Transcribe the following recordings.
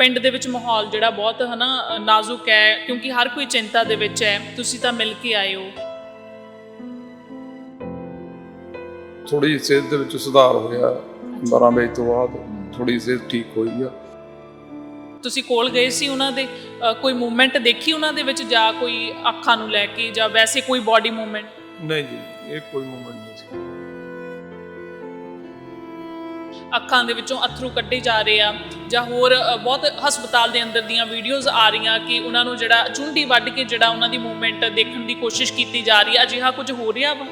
ਪਿੰਡ ਦੇ ਵਿੱਚ ਮਾਹੌਲ ਜਿਹੜਾ ਬਹੁਤ ਹਨਾ ਨਾਜ਼ੁਕ ਹੈ ਕਿਉਂਕਿ ਹਰ ਕੋਈ ਚਿੰਤਾ ਦੇ ਵਿੱਚ ਹੈ ਤੁਸੀਂ ਤਾਂ ਮਿਲ ਕੇ ਆਏ ਹੋ। ਥੋੜੀ ਸਿਹਤ ਦੇ ਵਿੱਚ ਸੁਧਾਰ ਹੋਇਆ 12 ਵਜੇ ਤੋਂ ਬਾਅਦ ਥੋੜੀ ਸਿਹਤ ਠੀਕ ਹੋਈ ਆ। ਤੁਸੀਂ ਕੋਲ ਗਏ ਸੀ ਉਹਨਾਂ ਦੇ ਕੋਈ ਮੂਵਮੈਂਟ ਦੇਖੀ ਉਹਨਾਂ ਦੇ ਵਿੱਚ ਜਾਂ ਕੋਈ ਅੱਖਾਂ ਨੂੰ ਲੈ ਕੇ ਜਾਂ ਵੈਸੇ ਕੋਈ ਬਾਡੀ ਮੂਵਮੈਂਟ ਨਹੀਂ ਜੀ ਇਹ ਕੋਈ ਮੂਵਮੈਂਟ ਨਹੀਂ ਸੀ। ਅੱਖਾਂ ਦੇ ਵਿੱਚੋਂ ਅਥਰੂ ਕੱਢੇ ਜਾ ਰਹੇ ਆ ਜਾਂ ਹੋਰ ਬਹੁਤ ਹਸਪਤਾਲ ਦੇ ਅੰਦਰ ਦੀਆਂ ਵੀਡੀਓਜ਼ ਆ ਰਹੀਆਂ ਕਿ ਉਹਨਾਂ ਨੂੰ ਜਿਹੜਾ ਚੁੰਡੀ ਵੱਢ ਕੇ ਜਿਹੜਾ ਉਹਨਾਂ ਦੀ ਮੂਵਮੈਂਟ ਦੇਖਣ ਦੀ ਕੋਸ਼ਿਸ਼ ਕੀਤੀ ਜਾ ਰਹੀ ਹੈ ਅਜਿਹਾ ਕੁਝ ਹੋ ਰਿਹਾ ਵਾ?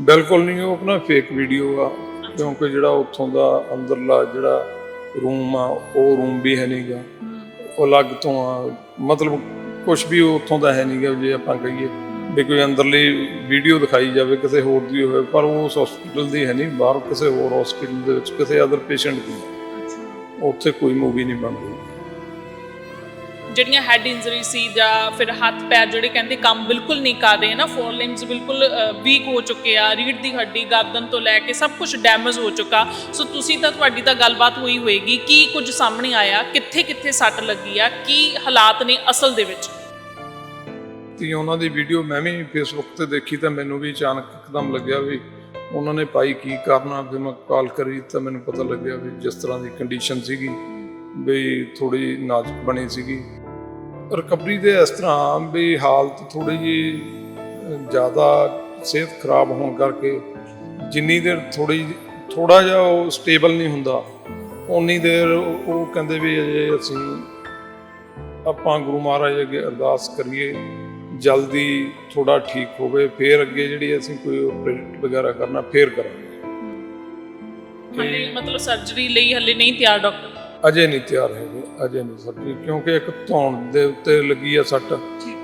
ਬਿਲਕੁਲ ਨਹੀਂ ਉਹ ਆਪਣਾ ਫੇਕ ਵੀਡੀਓ ਆ। ਕਿਉਂਕਿ ਜਿਹੜਾ ਉੱਥੋਂ ਦਾ ਅੰਦਰਲਾ ਜਿਹੜਾ ਰੂਮ ਆ ਉਹ ਰੂਮ ਵੀ ਹੈ ਨਹੀਂਗਾ ਉਹ ਅਲੱਗ ਤੋਂ ਆ। ਮਤਲਬ ਕੁਝ ਵੀ ਉੱਥੋਂ ਦਾ ਹੈ ਨਹੀਂਗਾ ਜੇ ਆਪਾਂ ਕਹੀਏ। ਵੀ ਕੋਈ ਅੰਦਰਲੀ ਵੀਡੀਓ ਦਿਖਾਈ ਜਾਵੇ ਕਿਸੇ ਹੋਰ ਦੀ ਹੋਵੇ ਪਰ ਉਹ ਉਸ ਹਸਪੀਟਲ ਦੀ ਹੈ ਨਹੀਂ ਬਾਹਰ ਕਿਸੇ ਹੋਰ ਹਸਪੀਟਲ ਦੇ ਵਿੱਚ ਕਿਸੇ ਅਦਰ ਪੇਸ਼ੈਂਟ ਦੀ। ਉੱਥੇ ਕੋਈ ਮੂਵੀ ਨਹੀਂ ਬਣ ਰਹੀ। ਜਿਹੜੀਆਂ ਹੈਡ ਇੰਜਰੀ ਸੀ ਜਾਂ ਫਿਰ ਹੱਥ ਪੈਰ ਜਿਹੜੇ ਕਹਿੰਦੇ ਕੰਮ ਬਿਲਕੁਲ ਨਹੀਂ ਕਰ ਰਹੇ ਨਾ ਫੋਰ ਲਿੰਬਸ ਬਿਲਕੁਲ ਵੀਕ ਹੋ ਚੁੱਕੇ ਆ ਰੀੜ ਦੀ ਹੱਡੀ ਗਰਦਨ ਤੋਂ ਲੈ ਕੇ ਸਭ ਕੁਝ ਡੈਮੇਜ ਹੋ ਚੁੱਕਾ। ਸੋ ਤੁਸੀਂ ਤਾਂ ਤੁਹਾਡੀ ਤਾਂ ਗੱਲਬਾਤ ਹੋਈ ਹੋਏਗੀ ਕੀ ਕੁਝ ਸਾਹਮਣੇ ਆਇਆ ਕਿੱਥੇ ਕਿੱਥੇ ਸੱਟ ਲੱਗੀ ਆ ਕੀ ਹਾਲਾਤ ਨੇ ਅਸਲ ਦੇ ਵਿੱਚ? ਤੇ ਉਹਨਾਂ ਦੀ ਵੀਡੀਓ ਮੈਂ ਵੀ ਫੇਸਬੁੱਕ ਤੇ ਦੇਖੀ ਤਾਂ ਮੈਨੂੰ ਵੀ ਅਚਾਨਕ ਇੱਕਦਮ ਲੱਗਿਆ ਵੀ ਉਹਨਾਂ ਨੇ ਪਾਈ ਕੀ ਕਰਨਾ ਫਿਰ ਮੈਂ ਕਾਲ ਕਰੀ ਤਾਂ ਮੈਨੂੰ ਪਤਾ ਲੱਗਿਆ ਵੀ ਜਿਸ ਤਰ੍ਹਾਂ ਦੀ ਕੰਡੀਸ਼ਨ ਸੀਗੀ, ਵੀ ਥੋੜੀ ਨਾਜ਼ੁਕ ਬਣੀ ਸੀਗੀ। ਰਿਕਵਰੀ ਦੇ ਇਸ ਤਰ੍ਹਾਂ ਵੀ ਹਾਲਤ ਥੋੜੀ ਜੀ ਜ਼ਿਆਦਾ ਸਿਹਤ ਖਰਾਬ ਹੋਣ ਕਰਕੇ ਜਿੰਨੀ ਦੇਰ ਥੋੜੀ ਥੋੜਾ ਜਿਹਾ ਉਹ ਸਟੇਬਲ ਨਹੀਂ ਹੁੰਦਾ ਉਨੀ ਦੇਰ ਉਹ ਕਹਿੰਦੇ ਵੀ ਅਜੇ ਅਸੀਂ ਆਪਾਂ ਗੁਰੂ ਮਹਾਰਾਜ ਅੱਗੇ ਅਰਦਾਸ ਕਰੀਏ। ਜਲਦੀ ਥੋੜਾ ਠੀਕ ਹੋਵੇ ਫੇਰ ਅੱਗੇ ਜਿਹੜੀ ਅਸੀਂ ਕੋਈ ਆਪਰੇਟ ਵਗੈਰਾ ਕਰਨਾ ਫੇਰ ਕਰਾਂਗੇ। ਹਲੇ ਮਤਲਬ ਸਰਜਰੀ ਲਈ ਹਲੇ ਨਹੀਂ ਤਿਆਰ ਡਾਕਟਰ ਅਜੇ ਨਹੀਂ ਤਿਆਰ ਹੈਗੇ ਅਜੇ ਨਹੀਂ ਸਰਜਰੀ ਕਿਉਂਕਿ ਇੱਕ ਧੌਣ ਦੇ ਉੱਤੇ ਲੱਗੀ ਆ ਸੱਟ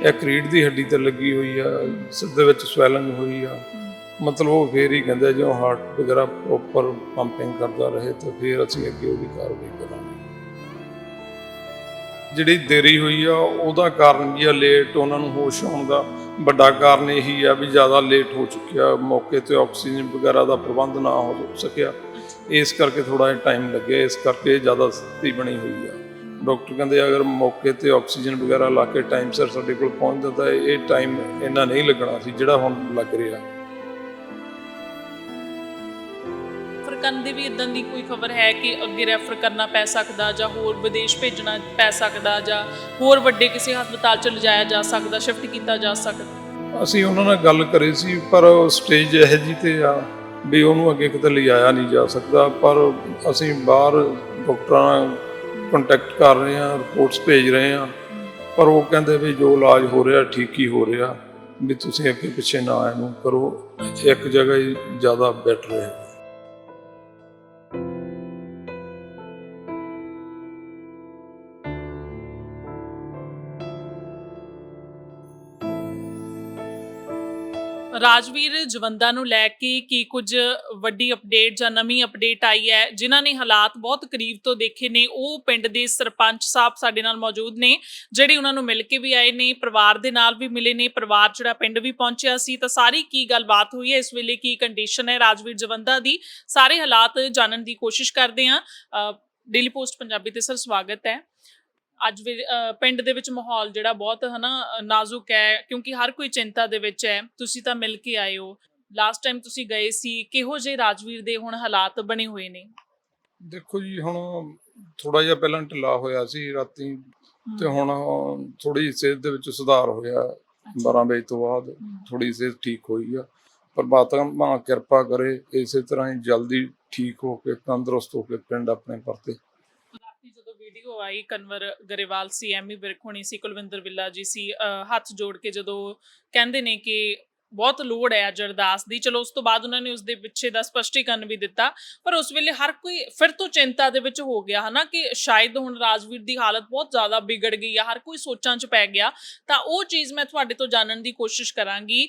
ਇੱਕ ਰੀੜ ਦੀ ਹੱਡੀ ਤੇ ਲੱਗੀ ਹੋਈ ਆ ਸਿਰ ਦੇ ਵਿੱਚ ਸਵੈਲਿੰਗ ਹੋਈ ਆ। ਮਤਲਬ ਉਹ ਫੇਰ ਹੀ ਕਹਿੰਦੇ ਜੋ ਹਾਰਟ ਵਗੈਰਾ ਪ੍ਰੋਪਰ ਪੰਪਿੰਗ ਕਰਦਾ ਰਹੇ ਤਾਂ ਫੇਰ ਅਸੀਂ ਅੱਗੇ ਉਹਦੀ ਕਾਰਵਾਈ ਕਰਾਂਗੇ। ਜਿਹੜੀ ਦੇਰੀ ਹੋਈ ਆ, ਉਹਦਾ ਕਾਰਨ ਕੀ ਆ? ਲੇਟ ਉਹਨਾਂ ਨੂੰ ਹੋਸ਼ ਆਉਣ ਦਾ ਵੱਡਾ ਕਾਰਨ ਇਹੀ ਆ ਵੀ ਜ਼ਿਆਦਾ ਲੇਟ ਹੋ ਚੁੱਕਿਆ, ਮੌਕੇ ਤੇ ਆਕਸੀਜਨ ਵਗੈਰਾ ਦਾ ਪ੍ਰਬੰਧ ਨਾ ਹੋ ਸਕਿਆ। ਇਸ ਕਰਕੇ ਥੋੜਾ ਜਿਹਾ ਟਾਈਮ ਲੱਗਿਆ, ਇਸ ਕਰਕੇ ਜ਼ਿਆਦਾ ਸਥਿਤੀ ਬਣੀ ਹੋਈ ਆ। ਡਾਕਟਰ ਕਹਿੰਦੇ ਅਗਰ ਮੌਕੇ ਤੇ ਆਕਸੀਜਨ ਵਗੈਰਾ ਲਾ ਕੇ ਟਾਈਮ ਸਿਰ ਸਾਡੇ ਕੋਲ ਪਹੁੰਚਦਾ ਤਾਂ ਇਹ ਟਾਈਮ ਇੰਨਾ ਨਹੀਂ ਲੱਗਣਾ ਸੀ, ਜਿਹੜਾ ਹੁਣ ਲੱਗ ਰਿਹਾ। ਫਰਕਨ ਦੀ ਵੀ ਇਦਾਂ ਦੀ ਕੋਈ ਖਬਰ ਹੈ ਕਿ ਅੱਗੇ ਰੈਫਰ ਕਰਨਾ ਪੈ ਸਕਦਾ ਜਾਂ ਹੋਰ ਵਿਦੇਸ਼ ਭੇਜਣਾ ਪੈ ਸਕਦਾ ਜਾਂ ਹੋਰ ਵੱਡੇ ਕਿਸੇ ਹਸਪਤਾਲ ਚ ਲਿਜਾਇਆ ਜਾ ਸਕਦਾ, ਸ਼ਿਫਟ ਕੀਤਾ ਜਾ ਸਕਦਾ? ਅਸੀਂ ਉਹਨਾਂ ਨਾਲ ਗੱਲ ਕਰੀ ਸੀ, ਪਰ ਸਟੇਜ ਇਹੋ ਜੀ ਤੇ ਆ ਵੀ ਉਹਨੂੰ ਅੱਗੇ ਕਿਤੇ ਲਿਜਾਇਆ ਨਹੀਂ ਜਾ ਸਕਦਾ। ਪਰ ਅਸੀਂ ਬਾਹਰ ਡਾਕਟਰਾਂ ਨਾਲ ਕੰਟੈਕਟ ਕਰ ਰਹੇ ਹਾਂ ਰਿਪੋਰਟਸ ਭੇਜ ਰਹੇ ਹਾਂ। ਪਰ ਉਹ ਕਹਿੰਦੇ ਵੀ ਜੋ ਇਲਾਜ ਹੋ ਰਿਹਾ, ਠੀਕ ਹੀ ਹੋ ਰਿਹਾ। ਵੀ ਤੁਸੀਂ ਅੱਗੇ ਪਿੱਛੇ ਨਾ ਇਹਨੂੰ ਕਰੋ। ਇੱਕ ਜਗ੍ਹਾ ਹੀ ਜ਼ਿਆਦਾ ਬੈਟਰ ਹੈ ਰਾਜਵੀਰ ਜਵੰਦਾ ਨੂੰ ਲੈ ਕੇ ਕੀ ਕੁਝ ਵੱਡੀ ਅਪਡੇਟ ਜਾਂ ਨਵੀਂ ਅਪਡੇਟ ਆਈ ਹੈ, ਜਿਨ੍ਹਾਂ ਨੇ ਹਾਲਾਤ ਬਹੁਤ ਕਰੀਬ ਤੋਂ ਦੇਖੇ ਨੇ, ਉਹ ਪਿੰਡ ਦੇ ਸਰਪੰਚ ਸਾਹਿਬ ਸਾਡੇ ਨਾਲ ਮੌਜੂਦ ਨੇ, ਜਿਹੜੇ ਉਹਨਾਂ ਨੂੰ ਮਿਲ ਕੇ ਵੀ ਆਏ ਨੇ, ਪਰਿਵਾਰ ਦੇ ਨਾਲ ਵੀ ਮਿਲੇ ਨੇ, ਪਰਿਵਾਰ ਜਿਹੜਾ ਪਿੰਡ ਵੀ ਪਹੁੰਚਿਆ ਸੀ, ਤਾਂ ਸਾਰੀ ਕੀ ਗੱਲਬਾਤ ਹੋਈ ਹੈ, ਇਸ ਵੇਲੇ ਕੀ ਕੰਡੀਸ਼ਨ ਹੈ ਰਾਜਵੀਰ ਜਵੰਦਾ ਦੀ, ਸਾਰੇ ਹਾਲਾਤ ਜਾਣਨ ਦੀ ਕੋਸ਼ਿਸ਼ ਕਰਦੇ ਹਾਂ। ਡੇਲੀ ਪੋਸਟ ਪੰਜਾਬੀ ਤੇ ਸਰ ਸਵਾਗਤ ਹੈ। ਅੱਜ ਵੀ ਪਿੰਡ ਦੇ ਵਿੱਚ ਮਾਹੌਲ ਜਿਹੜਾ ਬਹੁਤ ਹਨਾ ਨਾਜ਼ੁਕ ਹੈ ਕਿਉਂਕਿ ਹਰ ਕੋਈ ਚਿੰਤਾ ਦੇ ਵਿੱਚ ਹੈ। ਤੁਸੀਂ ਤਾਂ ਮਿਲ ਕੇ ਆਏ ਹੋ। ਲਾਸਟ ਟਾਈਮ ਤੁਸੀਂ ਗਏ ਸੀ ਕਿਹੋ ਜਿਹੇ ਰਾਜਵੀਰ ਦੇ ਹੁਣ ਹਾਲਾਤ ਬਣੇ ਹੋਏ ਨੇ? ਦੇਖੋ ਜੀ ਹੁਣ ਥੋੜਾ ਜਿਹਾ ਪਹਿਲਾਂ ਢਿੱਲਾ ਹੋਇਆ ਸੀ ਰਾਤੀ ਤੇ ਹੁਣ ਥੋੜੀ ਸਿਹਤ ਦੇ ਵਿੱਚ ਸੁਧਾਰ ਹੋਇਆ 12 ਵਜੇ ਤੋਂ ਬਾਅਦ ਥੋੜੀ ਸਿਹਤ ਠੀਕ ਹੋਈ ਆ। ਪਰਮਾਤਮਾ ਕਿਰਪਾ ਕਰੇ ਇਸੇ ਤਰ੍ਹਾਂ ਹੀ ਜਲਦੀ ਠੀਕ ਹੋ ਕੇ ਤੰਦਰੁਸਤ ਹੋ ਕੇ ਪਿੰਡ ਆਪਣੇ ਪਰਤੇ। ਵੀਡੀਓ ਆਈ ਕਨਵਰ ਗਰੇਵਾਲ ਸੀ ਐਮੀ ਬਿਰਖੋਣੀ ਸੀ ਕੁਲਵਿੰਦਰ ਵਿੱਲਾ ਜੀ ਸੀ ਅ, ਹੱਥ ਜੋੜ ਕੇ ਜਦੋਂ ਕਹਿੰਦੇ ਨੇ ਕਿ ਬਹੁਤ ਲੋੜ ਹੈ ਅੱਜ ਅਰਦਾਸ ਦੀ। ਚਲੋ, ਉਸ ਤੋਂ ਬਾਅਦ ਉਹਨਾਂ ਨੇ ਉਸ ਦੇ ਪਿੱਛੇ ਦਾ ਸਪਸ਼ਟੀਕਰਨ ਵੀ ਦਿੱਤਾ। ਪਰ ਉਸ ਵੇਲੇ ਹਰ ਕੋਈ ਫਿਰ ਤੋਂ ਚਿੰਤਾ ਦੇ ਵਿੱਚ ਹੋ ਗਿਆ, ਹਨਾ, ਕਿ ਸ਼ਾਇਦ ਹੁਣ ਰਾਜਵੀਰ ਦੀ ਹਾਲਤ ਬਹੁਤ ਜ਼ਿਆਦਾ ਵਿਗੜ ਗਈ ਆ, ਹਰ ਕੋਈ ਸੋਚਾਂ 'ਚ ਪੈ ਗਿਆ। ਤਾਂ ਉਹ ਚੀਜ਼ ਮੈਂ ਤੁਹਾਡੇ ਤੋਂ ਜਾਣਨ ਦੀ ਕੋਸ਼ਿਸ਼ ਕਰਾਂਗੀ।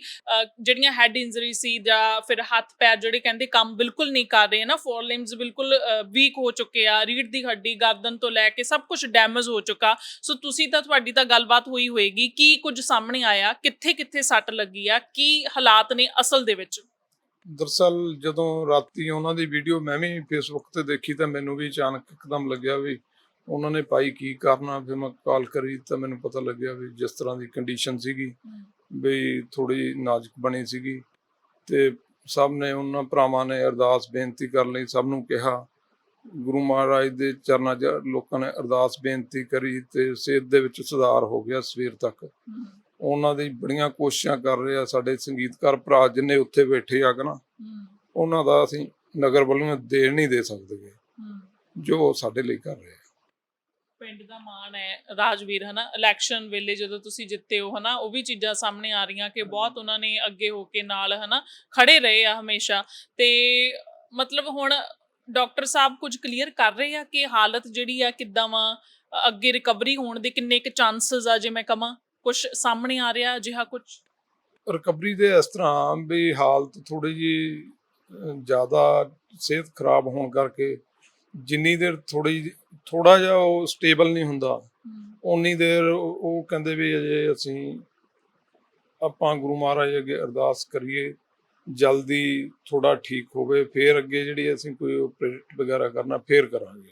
ਜਿਹੜੀਆਂ ਹੈਡ ਇੰਜਰੀ ਸੀ ਜਾਂ ਫਿਰ ਹੱਥ ਪੈਰ ਜਿਹੜੇ ਕਹਿੰਦੇ ਕੰਮ ਬਿਲਕੁਲ ਨਹੀਂ ਕਰ ਰਹੇ ਨਾ ਫੋਰ ਲਿੰਬਸ ਬਿਲਕੁਲ ਵੀਕ ਹੋ ਚੁੱਕੇ ਆ ਰੀੜ ਦੀ ਹੱਡੀ, ਗਰਦਨ ਤੋਂ ਲੈ ਕੇ ਸਭ ਕੁਝ ਡੈਮੇਜ ਹੋ ਚੁੱਕਾ। ਸੋ ਤੁਸੀਂ ਤਾਂ ਤੁਹਾਡੀ ਤਾਂ ਗੱਲਬਾਤ ਹੋਈ ਹੋਏਗੀ, ਕੀ ਕੁਝ ਸਾਹਮਣੇ ਆਇਆ ਕਿੱਥੇ ਕਿੱਥੇ ਸੱਟ ਲੱਗੀ ਆ, ਕੀ ਹਾਲਾਤ ਨੇ ਅਸਲ ਦੇ ਵਿੱਚ? ਦਰਸਲ ਜਦੋਂ ਰਾਤੀ ਉਹਨਾਂ ਦੀ ਵੀਡੀਓ ਮੈਂ ਵੀ ਫੇਸਬੁੱਕ ਤੇ ਦੇਖੀ ਤਾਂ ਮੈਨੂੰ ਵੀ ਅਚਾਨਕ ਇੱਕਦਮ ਲੱਗਿਆ ਵੀ ਉਹਨਾਂ ਨੇ ਭਾਈ ਕੀ ਕਰਨਾ ਫਿਰ ਮੈਂ ਕਾਲ ਕਰੀ ਤਾਂ ਮੈਨੂੰ ਪਤਾ ਲੱਗਿਆ ਵੀ ਜਿਸ ਤਰ੍ਹਾਂ ਦੀ ਕੰਡੀਸ਼ਨ ਸੀਗੀ ਵੀ ਥੋੜੀ ਨਾਜ਼ੁਕ ਬਣੀ ਸੀਗੀ ਤੇ ਸਭ ਨੇ ਉਹਨਾਂ ਭਰਾਵਾਂ ਨੇ ਅਰਦਾਸ ਬੇਨਤੀ ਕਰਨ ਲਈ ਸਭ ਨੂੰ ਕਿਹਾ। ਗੁਰੂ ਮਹਾਰਾਜ ਦੇ ਚਰਨਾਂ 'ਚ ਲੋਕਾਂ ਨੇ ਅਰਦਾਸ ਬੇਨਤੀ ਕਰੀ ਤੇ ਸਿਹਤ ਦੇ ਵਿੱਚ ਸੁਧਾਰ ਹੋ ਗਿਆ ਸਵੇਰ ਤੱਕ। ਉਹਨਾਂ ਦੀ ਬੜੀਆਂ ਕੋਸ਼ਿਸ਼ਾਂ ਕਰ ਰਹੇ ਆ ਸਾਡੇ ਸੰਗੀਤਕਾਰ ਭਰਾ ਜਿੰਨੇ ਉੱਥੇ ਬੈਠੇ ਆ ਨਾ ਉਹਨਾਂ ਦਾ ਅਸੀਂ ਨਗਰ ਵੱਲੋਂ ਦੇ ਨਹੀਂ ਦੇ ਸਕਦੇ ਜੋ ਸਾਡੇ ਲਈ ਕਰ ਰਹੇ ਆ। ਪਿੰਡ ਦਾ ਮਾਣ ਹੈ ਰਾਜਵੀਰ ਹਨਾ? ਇਲੈਕਸ਼ਨ ਵੇਲੇ ਜਦੋਂ ਤੁਸੀਂ ਜਿੱਤੇ ਹੋ ਹਨਾ? ਉਹ ਵੀ ਚੀਜ਼ਾਂ ਸਾਹਮਣੇ ਆ ਰਹੀਆਂ ਕਿ ਬਹੁਤ ਉਹਨਾਂ ਨੇ ਅੱਗੇ ਹੋ ਕੇ ਨਾਲ ਹਨਾ? ਖੜੇ ਰਹੇ ਆ ਹਮੇਸ਼ਾ। ਤੇ ਮਤਲਬ ਹੁਣ ਡਾਕਟਰ ਸਾਹਿਬ ਕੁਝ ਕਲੀਅਰ ਕਰ ਰਹੇ ਆ ਕਿ ਹਾਲਤ ਜਿਹੜੀ ਆ ਕਿੱਦਾਂ ਵਾ? ਅੱਗੇ ਰਿਕਵਰੀ ਹੋਣ ਦੇ ਕਿੰਨੇ ਕੁ ਚਾਂਸਸ ਆ ਜੇ ਮੈਂ ਕਹਾਂ ਕੁਝ ਸਾਹਮਣੇ ਆ ਰਿਹਾ ਅਜਿਹਾ ਕੁਝ ਰਿਕਵਰੀ ਦੇ ਇਸ ਤਰ੍ਹਾਂ ਵੀ ਹਾਲਤ ਥੋੜੀ ਜੀ ਜ਼ਿਆਦਾ ਸਿਹਤ ਖਰਾਬ ਹੋਣ ਕਰਕੇ ਜਿੰਨੀ ਦੇਰ ਥੋੜੀ ਥੋੜਾ ਜਿਹਾ ਉਹ ਸਟੇਬਲ ਨਹੀਂ ਹੁੰਦਾ ਉਨੀ ਦੇਰ ਉਹ ਕਹਿੰਦੇ ਵੀ ਅਜੇ ਅਸੀਂ ਆਪਾਂ ਗੁਰੂ ਮਹਾਰਾਜ ਅੱਗੇ ਅਰਦਾਸ ਕਰੀਏ ਜਲਦੀ ਥੋੜਾ ਠੀਕ ਹੋਵੇ ਫੇਰ ਅੱਗੇ ਜਿਹੜੀ ਅਸੀਂ ਕੋਈ ਆਪਰੇਟ ਵਗੈਰਾ ਕਰਨਾ ਫੇਰ ਕਰਾਂਗੇ।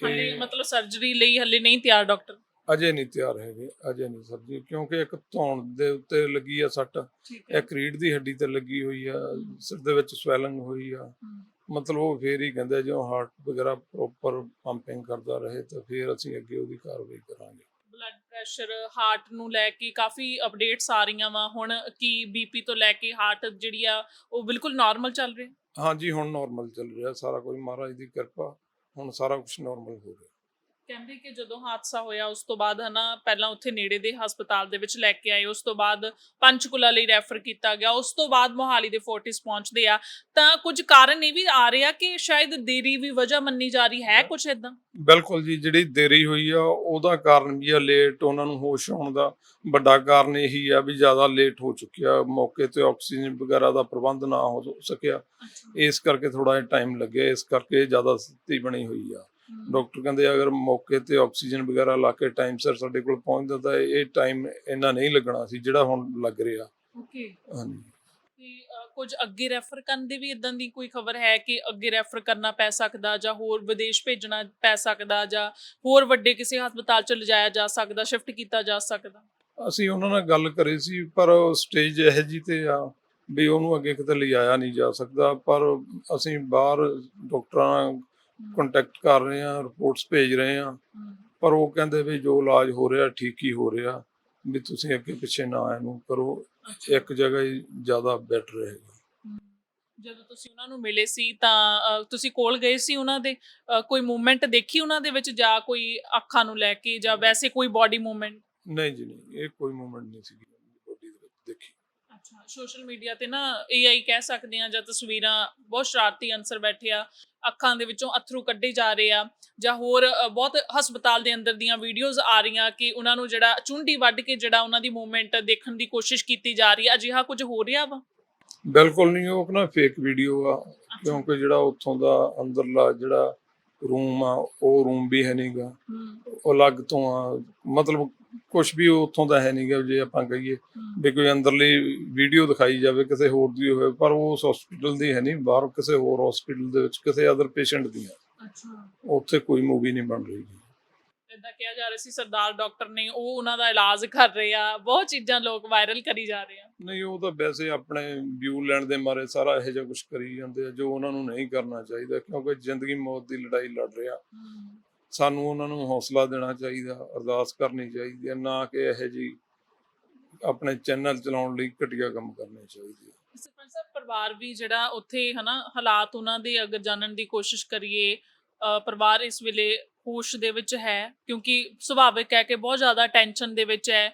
ਹਲੇ ਮਤਲਬ ਸਰਜਰੀ ਲਈ ਹਲੇ ਨਹੀਂ ਤਿਆਰ ਡਾਕਟਰ ਅਜੇ ਨਹੀਂ ਤਿਆਰ ਹੈਗੇ ਅਜੇ ਨਹੀਂ ਸਰ ਜੀ ਕਿਉਂਕਿ ਇੱਕ ਧੌਣ ਦੇ ਉੱਤੇ ਲੱਗੀ ਆ ਸੱਟ ਇੱਕ ਰੀੜ ਦੀ ਹੱਡੀ ਤੇ ਲੱਗੀ ਹੋਈ ਆ ਸਿਰ ਦੇ ਵਿੱਚ ਸਵੈਲਿੰਗ ਹੋਈ ਆ। ਮਤਲਬ ਉਹ ਫੇਰ ਹੀ ਕਹਿੰਦੇ ਜੋ ਹਾਰਟ ਵਗੈਰਾ ਪ੍ਰੋਪਰ ਪੰਪਿੰਗ ਕਰਦਾ ਰਹੇ ਤਾਂ ਫੇਰ ਅਸੀਂ ਅੱਗੇ ਉਹਦੀ ਕਾਰਵਾਈ ਕਰਾਂਗੇ। ਬਲੱਡ ਪ੍ਰੈਸ਼ਰ ਹਾਰਟ ਨੂੰ ਲੈ ਕੇ ਕਾਫੀ ਅਪਡੇਟਸ ਆ ਰਹੀਆਂ ਵਾ ਹੁਣ ਕੀ ਬੀਪੀ ਤੋਂ ਲੈ ਕੇ ਹਾਰਟ ਜਿਹੜੀ ਆ ਉਹ ਬਿਲਕੁਲ ਨਾਰਮਲ ਚੱਲ ਰਿਹਾ? ਹਾਂਜੀ ਹੁਣ ਨਾਰਮਲ ਚੱਲ ਰਿਹਾ ਸਾਰਾ ਕੁਝ ਮਹਾਰਾਜ ਦੀ ਕਿਰਪਾ ਹੁਣ ਸਾਰਾ ਕੁਝ ਨਾਰਮਲ ਹੋ ਗਿਆ ਕਹਿੰਦੇ ਕਿ ਜਦੋਂ ਹਾਦਸਾ ਹੋਇਆ ਉਸ ਤੋਂ ਬਾਅਦ ਹਨਾ ਪਹਿਲਾਂ ਉੱਥੇ ਨੇੜੇ ਦੇ ਹਸਪਤਾਲ ਦੇ ਵਿੱਚ ਲੈ ਕੇ ਆਏ ਉਸ ਤੋਂ ਬਾਅਦ ਪੰਚਕੁਲਾ ਲਈ ਰੈਫਰ ਕੀਤਾ ਗਿਆ ਉਸ ਤੋਂ ਬਾਅਦ ਮੋਹਾਲੀ ਦੇ ਫੋਰਟਿਸ ਪਹੁੰਚਦੇ ਆ। ਤਾਂ ਕੁਝ ਕਾਰਨ ਇਹ ਵੀ ਆ ਰਿਹਾ ਕਿ ਸ਼ਾਇਦ ਦੇਰੀ ਵੀ ਵਜ੍ਹਾ ਮੰਨੀ ਜਾ ਰਹੀ ਹੈ ਕੁਝ ਇਦਾਂ ਬਿਲਕੁਲ ਜੀ ਜਿਹੜੀ ਦੇਰੀ ਹੋਈ ਆ ਉਹਦਾ ਕਾਰਨ ਵੀ ਆ? ਲੇਟ ਉਹਨਾਂ ਨੂੰ ਹੋਸ਼ ਆਉਣ ਦਾ ਵੱਡਾ ਕਾਰਨ ਇਹੀ ਆ ਵੀ ਜ਼ਿਆਦਾ ਲੇਟ ਹੋ ਚੁੱਕਿਆ ਮੌਕੇ ਤੇ ਆਕਸੀਜਨ ਵਗੈਰਾ ਦਾ ਪ੍ਰਬੰਧ ਨਾ ਹੋ ਸਕਿਆ। ਇਸ ਕਰਕੇ ਥੋੜਾ ਜਿਹਾ ਟਾਈਮ ਲੱਗਿਆ ਇਸ ਕਰਕੇ ਜ਼ਿਆਦਾ ਸਥਿਤੀ ਬਣੀ ਹੋਈ ਆ। ਡਾਕਟਰ ਕਹਿੰਦੇ ਅਗਰ ਮੌਕੇ ਤੇ ਆਕਸੀਜਨ ਵਗੈਰਾ ਲਾ ਕੇ ਟਾਈਮ ਸਿਰ ਸਾਡੇ ਕੋਲ ਪਹੁੰਚਦਾ ਤਾਂ ਇਹ ਟਾਈਮ ਇੰਨਾ ਨਹੀਂ ਲੱਗਣਾ ਸੀ ਜਿਹੜਾ ਹੁਣ ਲੱਗ ਰਿਹਾ। ਓਕੇ ਹਾਂਜੀ। ਤੇ ਅ, ਕੁਝ ਅੱਗੇ ਰੈਫਰ ਕਰਨ ਦੀ ਵੀ ਇਦਾਂ ਦੀ ਕੋਈ ਖਬਰ ਹੈ ਕਿ ਅੱਗੇ ਰੈਫਰ ਕਰਨਾ ਪੈ ਸਕਦਾ ਜਾਂ ਹੋਰ ਵਿਦੇਸ਼ ਭੇਜਣਾ ਪੈ ਸਕਦਾ ਜਾਂ ਹੋਰ ਵੱਡੇ ਕਿਸੇ ਹਸਪਤਾਲ ਚ ਲਿਜਾਇਆ ਜਾ ਸਕਦਾ ਸ਼ਿਫਟ ਕੀਤਾ ਜਾ ਸਕਦਾ? ਅਸੀਂ ਉਹਨਾਂ ਨਾਲ ਗੱਲ ਕਰੀ ਸੀ ਪਰ ਸਟੇਜ ਇਹ ਜੀ ਤੇ ਆ ਵੀ ਉਹਨੂੰ ਅੱਗੇ ਕਿਤੇ ਲਿਜਾਇਆ ਨਹੀਂ ਜਾ ਸਕਦਾ ਪਰ ਅਸੀਂ ਬਾਹਰ ਡਾਕਟਰਾਂ ਨਾਲ ਕੰਟੈਕਟ ਕਰ ਰਹੇ ਹਾਂ ਰਿਪੋਰਟਸ ਭੇਜ ਰਹੇ ਹਾਂ। ਪਰ ਉਹ ਕਹਿੰਦੇ ਵੀ ਜੋ ਇਲਾਜ ਹੋ ਰਿਹਾ ਠੀਕ ਹੀ ਹੋ ਰਿਹਾ। ਵੀ ਤੁਸੀਂ ਅੱਗੇ ਪਿੱਛੇ ਨਾ ਇਹਨੂੰ ਕਰੋ। ਇੱਕ ਜਗ੍ਹਾ ਹੀ ਜ਼ਿਆਦਾ ਬੈਟਰ ਰਹੇਗਾ। ਜਦੋਂ ਤੁਸੀਂ ਉਹਨਾਂ ਨੂੰ ਮਿਲੇ ਸੀ ਤਾਂ ਤੁਸੀਂ ਕੋਲ ਗਏ ਸੀ ਉਹਨਾਂ ਦੇ? ਕੋਈ ਮੂਵਮੈਂਟ ਦੇਖੀ ਉਹਨਾਂ ਦੇ ਵਿੱਚ ਜਾਂ ਕੋਈ ਅੱਖਾਂ ਨੂੰ ਲੈ ਕੇ ਜਾਂ ਵੈਸੇ ਕੋਈ ਬਾਡੀ ਮੂਵਮੈਂਟ ਨਹੀਂ ਜੀ ਨਹੀਂ ਇਹ ਕੋਈ ਮੂਵਮੈਂਟ ਨਹੀਂ ਸੀਗੀ ਬੋਡੀ ਦੇ ਵਿੱਚ ਦੇਖੀ ਅੱਛਾ ਸੋਸ਼ਲ ਮੀਡੀਆ ਤੇ ਨਾ AI ਕਹਿ ਸਕਦੇ ਆ ਜਾਂ ਤਸਵੀਰਾਂ ਬਹੁਤ ਸ਼ਰਾਰਤੀ ਅਨਸਰ ਬੈਠੇ ਆ ਅੱਖਾਂ ਦੇ ਵਿੱਚੋਂ ਅਥਰੂ ਕੱਢੇ ਜਾ ਰਹੇ ਆ ਜਾਂ ਹੋਰ ਬਹੁਤ ਹਸਪਤਾਲ ਦੇ ਅੰਦਰ ਦੀਆਂ ਵੀਡੀਓਜ਼ ਆ ਰਹੀਆਂ ਕਿ ਉਹਨਾਂ ਨੂੰ ਜਿਹੜਾ ਚੁੰਡੀ ਵੱਢ ਕੇ ਜਿਹੜਾ ਉਹਨਾਂ ਦੀ ਮੂਵਮੈਂਟ ਦੇਖਣ ਦੀ ਕੋਸ਼ਿਸ਼ ਕੀਤੀ ਜਾ ਰਹੀ ਹੈ ਅਜਿਹਾ ਕੁਝ ਹੋ ਰਿਹਾ ਵਾ? ਬਿਲਕੁਲ ਨਹੀਂ ਉਹ ਨਾ ਫੇਕ ਵੀਡੀਓ ਆ ਕਿਉਂਕਿ ਜਿਹੜਾ ਉੱਥੋਂ ਦਾ ਅੰਦਰਲਾ ਜਿਹੜਾ ਰੂਮ ਆ ਉਹ ਰੂਮ ਵੀ ਹੈ ਨਹੀਂਗਾ ਉਹ ਅਲੱਗ ਤੋਂ ਆ ਮਤਲਬ ਕੁਝ ਵੀ ਉੱਥੋਂ ਦਾ ਹੈ ਨਹੀਂਗਾ ਜੇ ਆਪਾਂ ਕਹੀਏ ਵੀ ਕੋਈ ਅੰਦਰਲੀ ਵੀਡੀਓ ਦਿਖਾਈ ਜਾਵੇ ਕਿਸੇ ਹੋਰ ਦੀ ਹੋਵੇ ਪਰ ਉਹ ਉਸ ਹਸਪੀਟਲ ਦੀ ਹੈ ਨਹੀਂ ਬਾਹਰ ਕਿਸੇ ਹੋਰ ਹਸਪੀਟਲ ਦੇ ਵਿੱਚ ਕਿਸੇ ਅਦਰ ਪੇਸ਼ੈਂਟ ਦੀ ਆ ਅੱਛਾ। ਉੱਥੇ ਕੋਈ ਮੂਵੀ ਨਹੀਂ ਬਣ ਰਹੀ। ਇਦਾਂ ਕਿਹਾ ਜਾ ਰਿਹਾ ਸੀ ਸਰਦਾਰ ਡਾਕਟਰ ਨੇ ਉਹ ਉਹਨਾਂ ਦਾ ਇਲਾਜ ਕਰ ਰਹੇ ਆ ਬਹੁਤ ਚੀਜ਼ਾਂ ਲੋਕ ਵਾਇਰਲ ਕਰੀ ਜਾ ਰਹੇ ਆ। ਨਹੀਂ ਉਹ ਤਾਂ ਵੈਸੇ ਆਪਣੇ ਵਿਊ ਲੈਣ ਦੇ ਮਾਰੇ ਸਾਰਾ ਇਹੋ ਜਿਹਾ ਕੁਝ ਕਰੀ ਜਾਂਦੇ ਆ ਜੋ ਉਹਨਾਂ ਨੂੰ ਨਹੀਂ ਕਰਨਾ ਚਾਹੀਦਾ ਕਿਉਂਕਿ ਜ਼ਿੰਦਗੀ ਮੌਤ ਦੀ ਲੜਾਈ ਲੜ ਰਿਹਾ। ਸਾਨੂੰ ਉਹਨਾਂ ਨੂੰ ਹੌਸਲਾ ਦੇਣਾ ਚਾਹੀਦਾ ਅਰਦਾਸ ਕਰਨੀ ਚਾਹੀਦੀ ਹੈ ਨਾ ਕਿ ਇਹੋ ਜੀ ਆਪਣੇ ਚੈਨਲ ਚਲਾਉਣ ਲਈ ਘਟੀਆ ਕੰਮ ਕਰਨੇ ਚਾਹੀਦੇ ਸਰਪੰਚ ਸਾਹਿਬ ਪਰਿਵਾਰ ਵੀ ਜਿਹੜਾ ਉੱਥੇ ਹਨਾ ਹਾਲਾਤ ਉਹਨਾਂ ਦੇ ਅਗਰ ਜਾਣਨ ਦੀ ਕੋਸ਼ਿਸ਼ ਕਰੀਏ ਪਰਿਵਾਰ ਇਸ ਵੇਲੇ ਹੋਸ਼ ਦੇ ਵਿੱਚ ਹੈ ਕਿਉਂਕਿ ਸੁਭਾਵਿਕ ਹੈ ਕਿ ਬਹੁਤ ਜ਼ਿਆਦਾ ਟੈਨਸ਼ਨ ਦੇ ਵਿੱਚ ਹੈ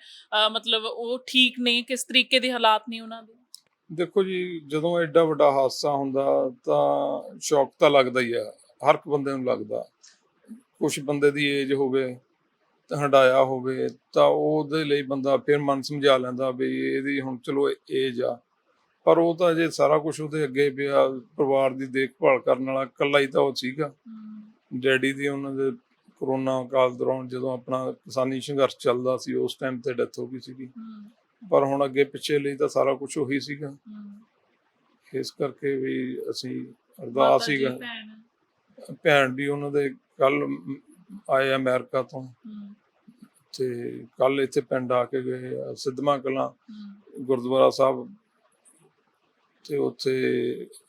ਮਤਲਬ ਉਹ ਠੀਕ ਨੇ ਕਿਸ ਤਰੀਕੇ ਦੇ ਹਾਲਾਤ ਨੇ ਉਹਨਾਂ ਦੇ? ਦੇਖੋ ਜੀ ਜਦੋਂ ਐਡਾ ਵੱਡਾ ਹਾਦਸਾ ਹੁੰਦਾ ਤਾਂ ਸ਼ੌਕ ਤਾਂ ਲੱਗਦਾ ਹੀ ਆ ਹਰ ਇੱਕ ਬੰਦੇ ਨੂੰ ਲੱਗਦਾ। ਕੁਝ ਬੰਦੇ ਦੀ ਏਜ ਹੋਵੇ ਤਾਂ ਹੰਡਾਇਆ ਹੋਵੇ ਤਾਂ ਉਹਦੇ ਲਈ ਬੰਦਾ ਫਿਰ ਮਨ ਸਮਝਾ ਲੈਂਦਾ ਵੀ ਇਹਦੀ ਹੁਣ ਚਲੋ ਏਜ ਆ। ਪਰ ਉਹ ਤਾਂ ਜੇ ਸਾਰਾ ਕੁਝ ਉਹਦੇ ਅੱਗੇ ਪਿਆ ਪਰਿਵਾਰ ਦੀ ਦੇਖਭਾਲ ਕਰਨ ਵਾਲਾ ਇਕੱਲਾ ਹੀ ਤਾਂ ਉਹ ਸੀਗਾ। ਡੈਡੀ ਦੀ ਉਹਨਾਂ ਦੇ ਕਰੋਨਾ ਕਾਲ ਦੌਰਾਨ ਜਦੋਂ ਆਪਣਾ ਕਿਸਾਨੀ ਸੰਘਰਸ਼ ਚੱਲਦਾ ਸੀ ਉਸ ਟਾਈਮ ਤੇ ਡੈਥ ਹੋ ਗਈ ਸੀਗੀ। ਪਰ ਹੁਣ ਅੱਗੇ ਪਿੱਛੇ ਲਈ ਤਾਂ ਸਾਰਾ ਕੁਝ ਉਹੀ ਸੀਗਾ। ਇਸ ਕਰਕੇ ਵੀ ਅਸੀਂ ਅਰਦਾਸ ਹੀ ਕਰ- ਭੈਣ ਵੀ ਉਹਨਾਂ ਦੇ ਕੱਲ ਆਏ ਅਮਰੀਕਾ ਤੋਂ। ਤੇ ਕੱਲ ਇੱਥੇ ਪਿੰਡ ਆ ਕੇ ਗਏ ਆ, ਸਿੱਧਵਾਂ ਕਲਾਂ ਗੁਰਦੁਆਰਾ ਸਾਹਿਬ। ਤੇ ਉੱਥੇ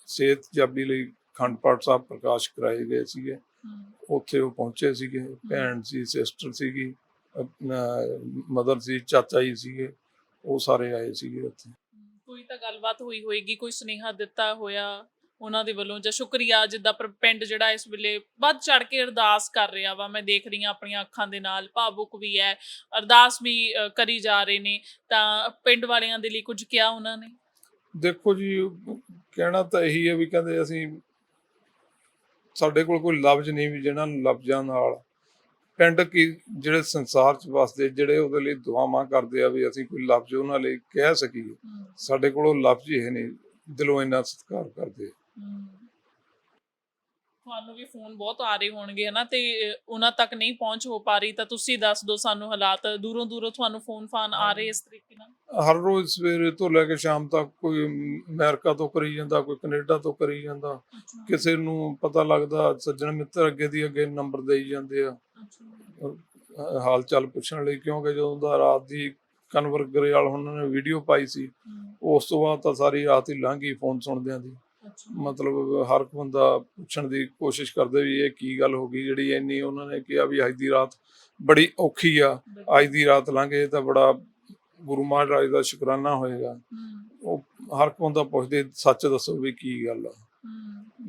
ਸਿਹਤ ਜਾਬੀ ਲਈ ਖੰਡ ਪਾਠ ਸਾਹਿਬ ਪ੍ਰਕਾਸ਼ ਕਰਾਏ ਗਏ ਸੀਗੇ। ਉੱਥੇ ਉਹ ਪਹੁੰਚੇ ਸੀਗੇ। ਭੈਣ ਸੀ, ਸਿਸਟਰ ਸੀਗੀ ਮਦਰ ਸੀ, ਚਾਚਾ ਜੀ ਸੀਗੇ। ਉਹ ਸਾਰੇ ਆਏ ਸੀਗੇ ਉੱਥੇ। ਕੋਈ ਤਾਂ ਗੱਲਬਾਤ ਹੋਈ ਹੋਏਗੀ, ਕੋਈ ਸੁਨੇਹਾ ਦਿੱਤਾ ਹੋਇਆ? ਉਹਨਾਂ ਦੇ ਵੱਲੋਂ ਜਾਂ ਸ਼ੁਕਰੀਆ ਜਿੱਦਾਂ ਪਰ ਪਿੰਡ ਜਿਹੜਾ ਇਸ ਵੇਲੇ ਵੱਧ ਚੜ ਕੇ ਅਰਦਾਸ ਕਰ ਰਿਹਾ ਵਾ ਮੈਂ ਦੇਖ ਰਹੀ ਹਾਂ ਆਪਣੀਆਂ ਅੱਖਾਂ ਦੇ ਨਾਲ ਭਾਵੁਕ ਵੀ ਹੈ ਅਰਦਾਸ ਵੀ ਅ, ਕਰੀ ਜਾ ਰਹੇ ਨੇ ਤਾਂ ਪਿੰਡ ਵਾਲਿਆਂ ਦੇ ਲਈ ਕੁਝ ਕਿਹਾ ਉਹਨਾਂ ਨੇ ਦੇਖੋ ਜੀ ਕਹਿਣਾ ਤਾਂ ਇਹੀ ਹੈ ਵੀ ਕਹਿੰਦੇ ਅਸੀਂ ਸਾਡੇ ਕੋਲ ਕੋਈ ਲਫ਼ਜ਼ ਨਹੀਂ ਵੀ ਜਿਹਨਾਂ ਨੂੰ ਲਫ਼ਜ਼ਾਂ ਨਾਲ ਪਿੰਡ ਕੀ ਜਿਹੜੇ ਸੰਸਾਰ 'ਚ ਵਸਦੇ ਜਿਹੜੇ ਉਹਦੇ ਲਈ ਦੁਆਵਾਂ ਕਰਦੇ ਆ ਵੀ ਅਸੀਂ ਕੋਈ ਲਫ਼ਜ਼ ਉਹਨਾਂ ਲਈ ਕਹਿ ਸਕੀਏ ਹਮ, ਸਾਡੇ ਕੋਲ ਉਹ ਲਫ਼ਜ਼ ਹੀ ਹੈ ਨਹੀਂ ਦਿਲੋਂ ਇੰਨਾ ਸਤਿਕਾਰ ਕਰਦੇ ਆ। ਤੁਹਾਨੂੰ ਵੀ ਫੋਨ ਬਹੁਤ ਆ ਰਹੇ ਹੋਣਗੇ ਹਨਾ? ਤੇ ਉਹਨਾਂ ਤੱਕ ਨਹੀਂ ਪਹੁੰਚ ਹੋ ਪਾ ਰਹੀ ਤਾਂ ਤੁਸੀਂ ਦੱਸ ਦਿਓ ਸਾਨੂੰ ਹਾਲਾਤ। ਦੂਰੋਂ ਦੂਰੋਂ ਤੁਹਾਨੂੰ ਫੋਨ ਫਾਨ ਆ ਰਹੇ ਇਸ ਤਰੀਕੇ ਨਾਲ? ਹਰ ਰੋਜ਼ ਸਵੇਰੇ ਤੋਂ ਲੈ ਕੇ ਸ਼ਾਮ ਤੱਕ ਕੋਈ ਅਮਰੀਕਾ ਤੋਂ ਕਰੀ ਜਾਂਦਾ ਕੋਈ ਕੈਨੇਡਾ ਤੋਂ ਕਰੀ ਜਾਂਦਾ। ਕਿਸੇ ਨੂੰ ਪਤਾ ਲੱਗਦਾ ਸੱਜਣ ਮਿੱਤਰ ਅੱਗੇ ਦੀ ਅੱਗੇ ਨੰਬਰ ਦੇਈ ਜਾਂਦੇ ਆ। ਹਾਲ ਚਾਲ ਪੁੱਛਣ ਲਈ ਕਿਉਂਕਿ ਜਦੋਂ ਦਾ ਰਾਤ ਦੀ ਕਨਵਰ ਗਰੇਵਾਲ ਉਹਨਾਂ ਨੇ ਵੀਡੀਓ ਪਾਈ ਸੀ ਉਸ ਤੋਂ ਬਾਅਦ ਤਾਂ ਸਾਰੀ ਰਾਤ ਹੀ ਲੰਘ ਗਈ ਫੋਨ ਸੁਣਦਿਆਂ ਦੀ। ਮਤਲਬ ਹਰ ਇੱਕ ਬੰਦਾ ਪੁੱਛਣ ਦੀ ਕੋਸ਼ਿਸ਼ ਕਰਦੇ ਵੀ ਇਹ ਕੀ ਗੱਲ ਹੋ ਗਈ ਜਿਹੜੀ ਇੰਨੀ ਉਹਨਾਂ ਨੇ ਕਿਹਾ ਵੀ ਅੱਜ ਦੀ ਰਾਤ ਬੜੀ ਔਖੀ ਆ ਅੱਜ ਦੀ ਰਾਤ ਲੰਘੇ ਤਾਂ ਬੜਾ ਗੁਰੂ ਮਹਾਰਾਜ ਦਾ ਸ਼ੁਕਰਾਨਾ ਹੋਏਗਾ। ਉਹ ਹਰ ਇੱਕ ਬੰਦਾ ਪੁੱਛਦੇ ਸੱਚ ਦੱਸੋ ਵੀ ਕੀ ਗੱਲ ਆ।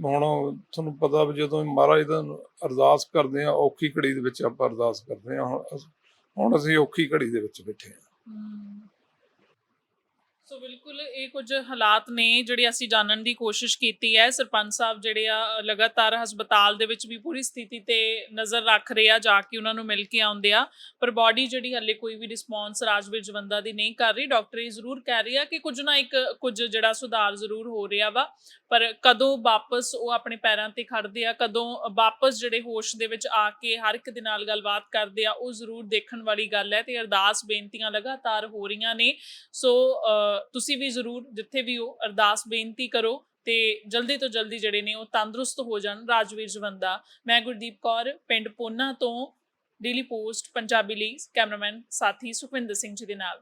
ਹੁਣ ਤੁਹਾਨੂੰ ਪਤਾ ਵੀ ਜਦੋਂ ਮਹਾਰਾਜ ਦਾ ਅਰਦਾਸ ਕਰਦੇ ਆ ਔਖੀ ਘੜੀ ਦੇ ਵਿੱਚ ਆਪਾਂ ਅਰਦਾਸ ਕਰਦੇ ਆ ਹੁਣ ਅਸ- ਔਖੀ ਘੜੀ ਦੇ ਵਿੱਚ ਬੈਠੇ ਆ। ਸੋ ਬਿਲਕੁਲ ਇਹ ਕੁਝ ਹਾਲਾਤ ਨੇ ਜਿਹੜੇ ਅਸੀਂ ਜਾਣਨ ਦੀ ਕੋਸ਼ਿਸ਼ ਕੀਤੀ ਹੈ। ਸਰਪੰਚ ਸਾਹਿਬ ਜਿਹੜੇ ਆ ਲਗਾਤਾਰ ਹਸਪਤਾਲ ਦੇ ਵਿੱਚ ਵੀ ਪੂਰੀ ਸਥਿਤੀ ਤੇ ਨਜ਼ਰ ਰੱਖ ਰਹੇ ਆ, ਜਾ ਕੇ ਉਹਨਾਂ ਨੂੰ ਮਿਲ ਕੇ ਆਉਂਦੇ ਆ। ਪਰ ਬਾਡੀ ਜਿਹੜੀ ਹੱਲੇ ਕੋਈ ਵੀ ਰਿਸਪੌਂਸ ਰਾਜਵੀਰ ਜਵੰਦਾ ਦੀ ਨਹੀਂ ਕਰ ਰਹੀ। ਡਾਕਟਰ ਇਹ ਜ਼ਰੂਰ ਕਹਿ ਰਹੀ ਆ ਕਿ ਕੁਝ ਨਾ ਇੱਕ, ਕੁਝ ਜਿਹੜਾ ਸੁਧਾਰ ਜ਼ਰੂਰ ਹੋ ਰਿਹਾ ਵਾ। ਪਰ ਕਦੋਂ ਵਾਪਸ ਉਹ ਆਪਣੇ ਪੈਰਾਂ ਤੇ ਖੜਦੇ ਆ, ਕਦੋਂ ਵਾਪਸ ਜਿਹੜੇ ਹੋਸ਼ ਦੇ ਵਿੱਚ ਆ ਕੇ ਹਰ ਇੱਕ ਦੇ ਨਾਲ ਗੱਲਬਾਤ ਕਰਦੇ ਆ, ਉਹ ਜ਼ਰੂਰ ਦੇਖਣ ਵਾਲੀ ਗੱਲ ਹੈ ਤੇ ਅਰਦਾਸ ਬੇਨਤੀਆਂ ਲਗਾਤਾਰ ਹੋ ਰਹੀਆਂ ਨੇ। ਸੋ ਤੁਸੀਂ ਵੀ ਜ਼ਰੂਰ ਜਿੱਥੇ ਵੀ ਹੋ, ਅਰਦਾਸ, ਬੇਨਤੀ ਕਰੋ ਤੇ ਜਲਦੀ ਤੋਂ ਜਲਦੀ ਜਿਹੜੇ ਨੇ ਉਹ ਤੰਦਰੁਸਤ ਹੋ ਜਾਣ, ਰਾਜਵੀਰ ਜਵੰਦਾ। ਮੈਂ ਗੁਰਦੀਪ ਕੌਰ, ਪਿੰਡ ਪੋਨਾ ਤੋਂ ਡੇਲੀ ਪੋਸਟ ਪੰਜਾਬੀ ਲਈ ਕੈਮਰਾਮੈਨ ਸਾਥੀ ਸੁਖਵਿੰਦਰ ਸਿੰਘ ਜੀ ਦੇ ਨਾਲ।